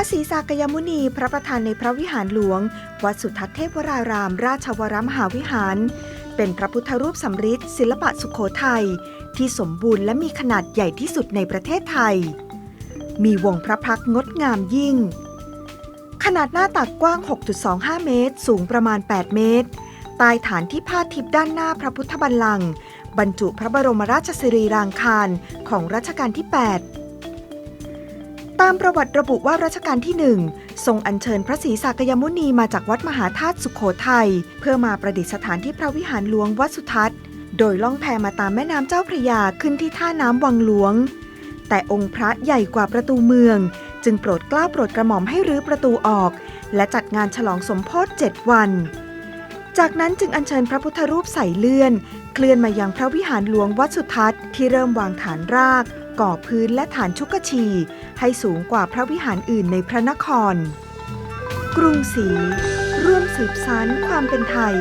ระศรีสากยมุนี พระประธานในพระวิหารหลวง วัดสุทัศน์เทพวราราม ราชวรมหาวิหาร เป็นพระพุทธรูปสำริดศิลปะสุขโขทัยที่สมบูรณ์และมีขนาดใหญ่ที่สุดในประเทศไทย มีวงพระพักงดงามยิ่ง ขนาดหน้าตักกว้าง 6.25 เมตร สูงประมาณ 8 เมตรใต้ฐานที่พาดทิพย์ด้านหน้าพระพุทธบัลลังก์บรรจุพระบรมราชสรีรางคารของรัชกาลที่ 8 ตามประวัติระบุว่ารัชกาลที่หนึ่งทรงอัญเชิญพระศรีสากยมุนีมาจากวัดมหาธาตุสุขโขทัยเพื่อมาประดิษฐานที่พระวิหารหลวงวัดสุทัศน์ โดยล่องแพมาตามแม่น้ำเจ้าพระยาขึ้นที่ท่าน้ำวังหลวง แต่องค์พระใหญ่กว่าประตูเมือง จึงโปรดกล้าโปรดกระหม่อมให้รื้อประตูออก และจัดงานฉลองสมโพธิเจ็ดวัน จากนั้นจึงอัญเชิญพระพุทธรูปใส่เลื่อน เคลื่อนมายังพระวิหารหลวงวัดสุทัศน์ที่เริ่มวางฐานราก ก่อพื้นและฐานชุกชี ให้สูงกว่าพระวิหารอื่นในพระนคร กรุงศรีร่วมสืบสานความเป็นไทย